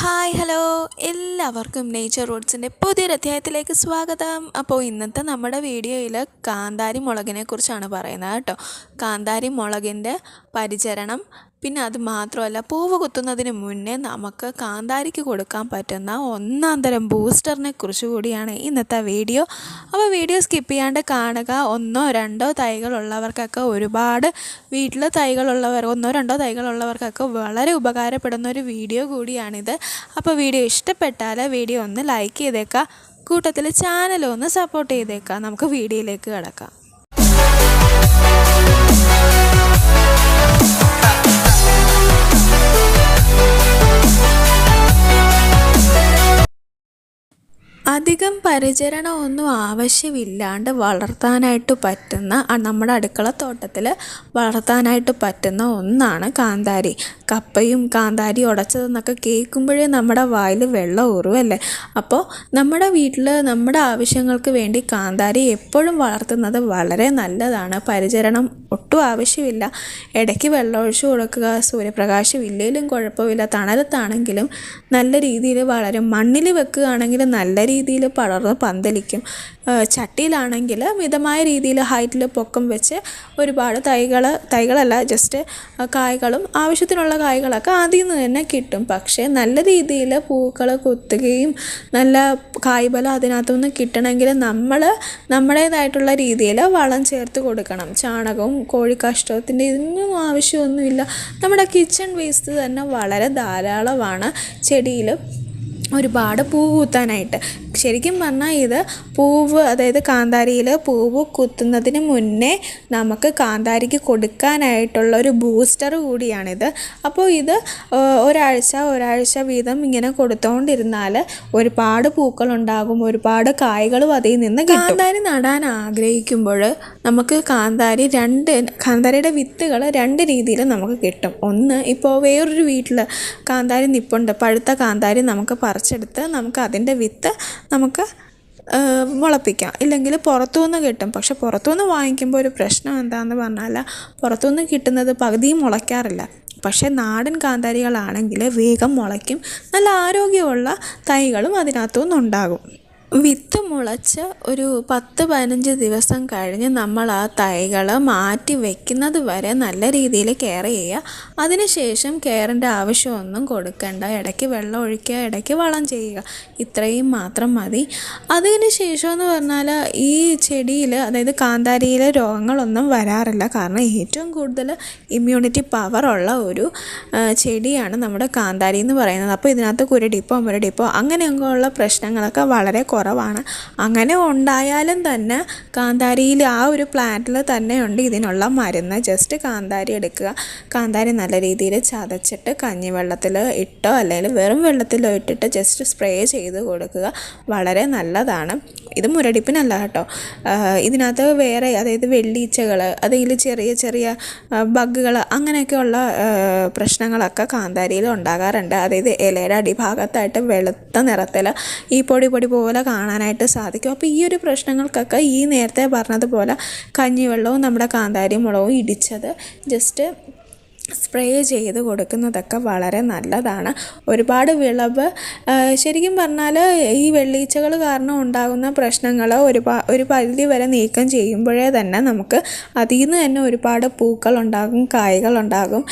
Hi hello എല്ലാവർക്കും nature റൂട്ട്സിന്റെ പുതിയൊരു അധ്യായത്തിലേക്ക് സ്വാഗതം. അപ്പോൾ ഇന്നത്തെ നമ്മുടെ വീഡിയോയിൽ കാന്താരി മുളകിനെ കുറിച്ചാണ് പറയുന്നത് കേട്ടോ. കാന്താരി മുളകിന്റെ പരിചരണം പിന്നെ അത് മാത്രമല്ല പൂവ് കുത്തുന്നതിന് മുന്നേ നമുക്ക് കാന്താരിക്ക് കൊടുക്കാൻ പറ്റുന്ന ഒന്നാം തരം ബൂസ്റ്ററിനെ കുറിച്ച് കൂടിയാണ് ഇന്നത്തെ വീഡിയോ. അപ്പോൾ വീഡിയോ സ്കിപ്പ് ചെയ്യാണ്ട് കാണുക. ഒന്നോ രണ്ടോ തൈകളുള്ളവർക്കൊക്കെ ഒരുപാട് വീട്ടിൽ തൈകളുള്ളവർ ഒന്നോ രണ്ടോ തൈകളുള്ളവർക്കൊക്കെ വളരെ ഉപകാരപ്പെടുന്ന ഒരു വീഡിയോ കൂടിയാണിത്. അപ്പോൾ വീഡിയോ ഇഷ്ടപ്പെട്ടാൽ വീഡിയോ ഒന്ന് ലൈക്ക് ചെയ്തേക്കാം കൂട്ടത്തിൽ ചാനൽ ഒന്ന് സപ്പോർട്ട് ചെയ്തേക്കാം നമുക്ക് വീഡിയോയിലേക്ക് കിടക്കാം. Bye. അധികം പരിചരണമൊന്നും ആവശ്യമില്ലാണ്ട് വളർത്താനായിട്ട് പറ്റുന്ന നമ്മുടെ അടുക്കള തോട്ടത്തിൽ വളർത്താനായിട്ട് പറ്റുന്ന ഒന്നാണ് കാന്താരി. കപ്പയും കാന്താരി ഉടച്ചതെന്നൊക്കെ കേൾക്കുമ്പോഴേ നമ്മുടെ വായിൽ വെള്ളം ഊറുമല്ലേ അപ്പോൾ നമ്മുടെ വീട്ടിൽ നമ്മുടെ ആവശ്യങ്ങൾക്ക് വേണ്ടി കാന്താരി എപ്പോഴും വളർത്തുന്നത് വളരെ നല്ലതാണ്. പരിചരണം ഒട്ടും ആവശ്യമില്ല. ഇടയ്ക്ക് വെള്ളമൊഴിച്ച് കൊടുക്കുക സൂര്യപ്രകാശം ഇല്ലെങ്കിലും കുഴപ്പമില്ല. തണലത്താണെങ്കിലും നല്ല രീതിയിൽ വളരും. മണ്ണിൽ വെക്കുകയാണെങ്കിൽ നല്ല രീതിയിൽ പടർന്ന് പന്തലിക്കും. ചട്ടിയിലാണെങ്കിൽ മിതമായ രീതിയിൽ ഹൈറ്റിൽ പൊക്കം വെച്ച് ഒരുപാട് തൈകൾ തൈകളല്ല ജസ്റ്റ് കായ്കളും ആവശ്യത്തിനുള്ള കായ്കളൊക്കെ അതിൽ നിന്ന് തന്നെ കിട്ടും. പക്ഷേ നല്ല രീതിയിൽ പൂക്കൾ കുത്തുകയും നല്ല കായ്ഫലം അതിനകത്തുനിന്ന് കിട്ടണമെങ്കിൽ നമ്മൾ നമ്മുടേതായിട്ടുള്ള രീതിയിൽ വളം ചേർത്ത് കൊടുക്കണം. ചാണകവും കോഴിക്കാഷ്ടത്തിന്റെ ഇതൊന്നും ആവശ്യമൊന്നുമില്ല. നമ്മുടെ കിച്ചൺ വേസ്റ്റ് തന്നെ വളരെ ധാരാളമാണ്. ചെടിയിൽ ഒരുപാട് പൂ കൂത്താനായിട്ട്. ശരിക്കും പറഞ്ഞാൽ ഇത് പൂവ് അതായത് കാന്താരിയിൽ പൂവ് കുത്തുന്നതിന് മുന്നേ നമുക്ക് കാന്താരിക്ക് കൊടുക്കാനായിട്ടുള്ള ഒരു ബൂസ്റ്റർ കൂടിയാണിത്. അപ്പോൾ ഇത് ഒരാഴ്ച ഒരാഴ്ച വീതം ഇങ്ങനെ കൊടുത്തുകൊണ്ടിരുന്നാൽ ഒരുപാട് പൂക്കളുണ്ടാകും ഒരുപാട് കായ്കളും അതിൽ നിന്ന് കാന്താരി നടാൻ ആഗ്രഹിക്കുമ്പോൾ നമുക്ക് കാന്താരി രണ്ട് കാന്താരിയുടെ വിത്തുകൾ രണ്ട് രീതിയിൽ നമുക്ക് കിട്ടും. ഒന്ന് ഇപ്പോൾ വേറൊരു വീട്ടിൽ കാന്താരി നിപ്പുണ്ട്. പഴുത്ത കാന്താരി നമുക്ക് പറിച്ചെടുത്ത് നമുക്ക് അതിന്റെ വിത്ത് നമുക്ക് മുളപ്പിക്കാം. ഇല്ലെങ്കിൽ പുറത്തുനിന്ന് കിട്ടും. പക്ഷെ പുറത്തുനിന്ന് വാങ്ങിക്കുമ്പോൾ ഒരു പ്രശ്നം എന്താണെന്ന് പറഞ്ഞാൽ പുറത്തുനിന്ന് കിട്ടുന്നത് പകുതിയും മുളയ്ക്കാറില്ല. പക്ഷേ നാടൻ കാന്താരികളാണെങ്കിൽ വേഗം മുളയ്ക്കും. നല്ല ആരോഗ്യമുള്ള തൈകളും അതിനകത്തു ഉണ്ടാകും വിത്ത് മുളച്ച് ഒരു പത്ത് പതിനഞ്ച് ദിവസം കഴിഞ്ഞ് നമ്മൾ ആ തൈകൾ മാറ്റി വെക്കുന്നത് വരെ നല്ല രീതിയിൽ കെയർ ചെയ്യുക. അതിനുശേഷം കെയറിന്റെ ആവശ്യമൊന്നും കൊടുക്കണ്ട. ഇടയ്ക്ക് വെള്ളം ഒഴിക്കുക ഇടയ്ക്ക് വളം ചെയ്യുക. ഇത്രയും മാത്രം മതി. അതിനുശേഷം എന്ന് പറഞ്ഞാൽ ഈ ചെടിയിൽ അതായത് കാന്താരിയിൽ രോഗങ്ങളൊന്നും വരാറില്ല. കാരണം ഏറ്റവും കൂടുതൽ ഇമ്മ്യൂണിറ്റി പവറുള്ള ഒരു ചെടിയാണ് നമ്മുടെ കാന്താരി എന്ന് പറയുന്നത്. അപ്പോൾ ഇതിനകത്ത് കുരടിപ്പോ മുരടിപ്പോ അങ്ങനെയൊക്കെയുള്ള പ്രശ്നങ്ങളൊക്കെ വളരെ കുറവാണ്. അങ്ങനെ ഉണ്ടായാലും തന്നെ കാന്താരിയിൽ ആ ഒരു പ്ലാന്റിൽ തന്നെ ഉണ്ട് ഇതിനുള്ള മരുന്ന്. ജസ്റ്റ് കാന്താരി എടുക്കുക. കാന്താരി നല്ല രീതിയിൽ ചതച്ചിട്ട് കഞ്ഞിവെള്ളത്തിൽ ഇട്ടോ അല്ലെങ്കിൽ വെറും വെള്ളത്തിലോ ഇട്ടിട്ട് ജസ്റ്റ് സ്പ്രേ ചെയ്ത് കൊടുക്കുക. വളരെ നല്ലതാണ്. ഇത് മുരടിപ്പിനല്ല കേട്ടോ. ഇതിനകത്ത് വേറെ അതായത് വെള്ളീച്ചകൾ അതിൽ ചെറിയ ചെറിയ ബഗ്ഗുകൾ അങ്ങനെയൊക്കെയുള്ള പ്രശ്നങ്ങളൊക്കെ കാന്താരിയിൽ ഉണ്ടാകാറുണ്ട്. അതായത് ഇലയുടെ അടിഭാഗത്തായിട്ട് വെളുത്ത നിറത്തിൽ ഈ പൊടി പൊടി പോലെ കാണാനായിട്ട് സാധിക്കും. അപ്പോൾ ഈ ഒരു പ്രശ്നങ്ങൾക്കൊക്കെ ഈ നേരത്തെ പറഞ്ഞതുപോലെ കഞ്ഞിവെള്ളവും നമ്മുടെ കാന്താരി മുളകും ഇടിച്ചത് ജസ്റ്റ് സ്പ്രേ ചെയ്ത് കൊടുക്കുന്നതൊക്കെ വളരെ നല്ലതാണ്. ഒരുപാട് വിളവ് ശരിക്കും പറഞ്ഞാൽ ഈ വെള്ളീച്ചകൾ കാരണം ഉണ്ടാകുന്ന പ്രശ്നങ്ങൾ ഒരു ഒരു പരിധി വരെ നീക്കം ചെയ്യുമ്പോഴേ തന്നെ നമുക്ക് അതിൽ നിന്ന് തന്നെ ഒരുപാട് പൂക്കൾ ഉണ്ടാകും പൂക്കളുണ്ടാകും കായ്കളുണ്ടാകും.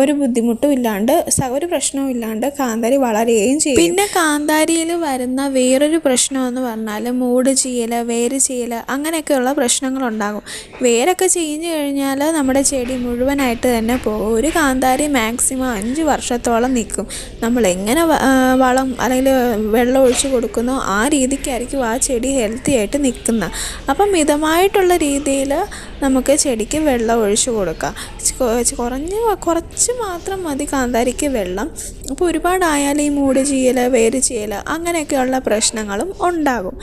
ഒരു ബുദ്ധിമുട്ടും ഇല്ലാണ്ട് ഒരു പ്രശ്നവും ഇല്ലാണ്ട് കാന്താരി വളരുകയും ചെയ്യും. പിന്നെ കാന്താരിയിൽ വരുന്ന വേറൊരു പ്രശ്നമെന്ന് പറഞ്ഞാൽ മൂട് ചെയ്യൽ വേര് ചെയ്യൽ അങ്ങനെയൊക്കെയുള്ള പ്രശ്നങ്ങളുണ്ടാകും. വേരൊക്കെ ചെയ്ഞ്ഞ് കഴിഞ്ഞാൽ നമ്മുടെ ചെടി മുഴുവനായിട്ട് തന്നെ പോകും. ഒരു കാന്താരി മാക്സിമം അഞ്ച് വർഷത്തോളം നിൽക്കും. നമ്മൾ എങ്ങനെ വളം അല്ലെങ്കിൽ വെള്ളം ഒഴിച്ച് കൊടുക്കുന്നോ ആ രീതിക്കായിരിക്കും ആ ചെടി ഹെൽത്തി ആയിട്ട് നിൽക്കുന്നത്. അപ്പം മിതമായിട്ടുള്ള രീതിയിൽ നമുക്ക് ചെടിക്ക് വെള്ളം ഒഴിച്ചു കൊടുക്കാം. കുറഞ്ഞ് കുറച്ച് മാത്രം മതി കാന്താരിക്ക് വെള്ളം. അപ്പോൾ ഒരുപാടായാൽ ഈ മൂട് ചെയ്യൽ വേര് ചെയ്യൽ അങ്ങനെയൊക്കെയുള്ള പ്രശ്നങ്ങളും ഉണ്ടാകും.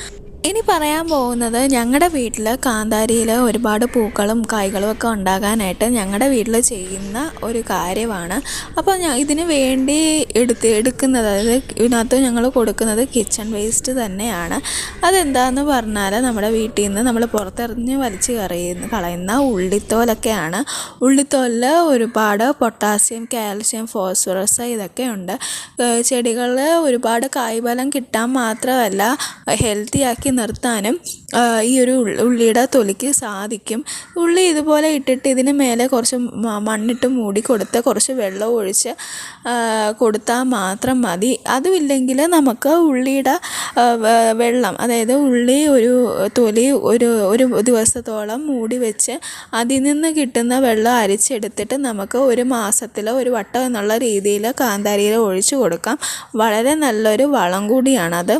ഇനി പറയാൻ പോകുന്നത് ഞങ്ങളുടെ വീട്ടിൽ കാന്താരിയിൽ ഒരുപാട് പൂക്കളും കായ്കളും ഒക്കെ ഉണ്ടാകാനായിട്ട് ഞങ്ങളുടെ വീട്ടിൽ ചെയ്യുന്ന ഒരു കാര്യമാണ്. അപ്പോൾ ഞാൻ ഇതിന് വേണ്ടി എടുത്ത് എടുക്കുന്നത് അതായത് ഇതിനകത്ത് ഞങ്ങൾ കൊടുക്കുന്നത് കിച്ചൺ വേസ്റ്റ് തന്നെയാണ്. അതെന്താണെന്ന് പറഞ്ഞാൽ നമ്മുടെ വീട്ടിൽ നിന്ന് നമ്മൾ പുറത്തെറിഞ്ഞ് വലിച്ച് കറിയുന്ന കളയുന്ന ഉള്ളിത്തോലൊക്കെയാണ്. ഉള്ളിത്തോലിൽ ഒരുപാട് പൊട്ടാസ്യം കാൽസ്യം ഫോസ്ഫറസ് ഇതൊക്കെ ഉണ്ട്. ചെടികളിൽ ഒരുപാട് കായ്ഫലം കിട്ടാൻ മാത്രമല്ല ഹെൽത്തിയാക്കി നിർത്താനും ഈ ഒരു ഉള്ളിയുടെ തൊലിക്ക് സാധിക്കും. ഉള്ളി ഇതുപോലെ ഇട്ടിട്ട് ഇതിന് മേലെ കുറച്ച് മണ്ണിട്ട് മൂടി കൊടുത്ത് കുറച്ച് വെള്ളം ഒഴിച്ച് കൊടുത്താൽ മാത്രം മതി. അതുമില്ലെങ്കിൽ നമുക്ക് ഉള്ളിയുടെ വെള്ളം അതായത് ഉള്ളി ഒരു തൊലി ഒരു ഒരു ദിവസത്തോളം മൂടി വെച്ച് അതിൽ നിന്ന് കിട്ടുന്ന വെള്ളം അരിച്ചെടുത്തിട്ട് നമുക്ക് ഒരു മാസത്തിൽ ഒരു വട്ടം എന്നുള്ള രീതിയിൽ കാന്താരിയിൽ ഒഴിച്ചു കൊടുക്കാം. വളരെ നല്ലൊരു വളം കൂടിയാണത്.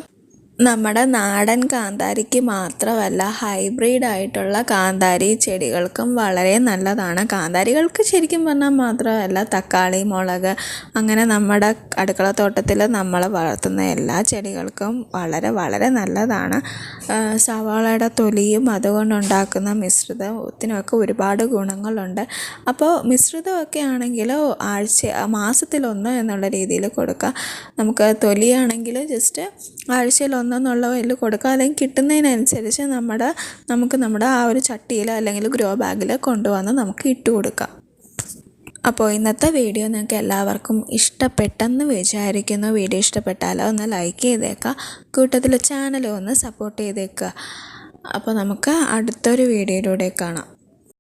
നമ്മുടെ നാടൻ കാന്താരിക്ക് മാത്രമല്ല ഹൈബ്രിഡ് ആയിട്ടുള്ള കാന്താരി ചെടികൾക്കും വളരെ നല്ലതാണ്. കാന്താരികൾക്ക് ശരിക്കും പറഞ്ഞാൽ മാത്രമല്ല തക്കാളി മുളക് അങ്ങനെ നമ്മുടെ അടുക്കളത്തോട്ടത്തിൽ നമ്മൾ വളർത്തുന്ന എല്ലാ ചെടികൾക്കും വളരെ വളരെ നല്ലതാണ്. സവാളയുടെ തൊലിയും അതുകൊണ്ടുണ്ടാക്കുന്ന മിശ്രിതത്തിനൊക്കെ ഒരുപാട് ഗുണങ്ങളുണ്ട്. അപ്പോൾ മിശ്രിതമൊക്കെ ആണെങ്കിൽ ആഴ്ച മാസത്തിലൊന്ന് എന്നുള്ള രീതിയിൽ കൊടുക്കുക നമുക്ക് തൊലിയാണെങ്കിൽ ജസ്റ്റ് ആഴ്ചയിൽ ഒന്നെന്നുള്ള ഇതിൽ കൊടുക്കുക അല്ലെങ്കിൽ കിട്ടുന്നതിനനുസരിച്ച് നമ്മുടെ നമുക്ക് നമ്മുടെ ആ ഒരു ചട്ടിയിൽ അല്ലെങ്കിൽ ഗ്രോ ബാഗിൽ കൊണ്ടുവന്ന് നമുക്ക് ഇട്ട് കൊടുക്കാം. അപ്പോൾ ഇന്നത്തെ വീഡിയോ നിങ്ങൾക്ക് എല്ലാവർക്കും ഇഷ്ടപ്പെട്ടെന്ന് വിചാരിക്കുന്നു. വീഡിയോ ഇഷ്ടപ്പെട്ടാലോ ഒന്ന് ലൈക്ക് ചെയ്തേക്കുക. കൂട്ടത്തിൽ ചാനൽ ഒന്ന് സപ്പോർട്ട് ചെയ്തേക്കുക. അപ്പോൾ നമുക്ക് അടുത്തൊരു വീഡിയോയിലൂടെ കാണാം.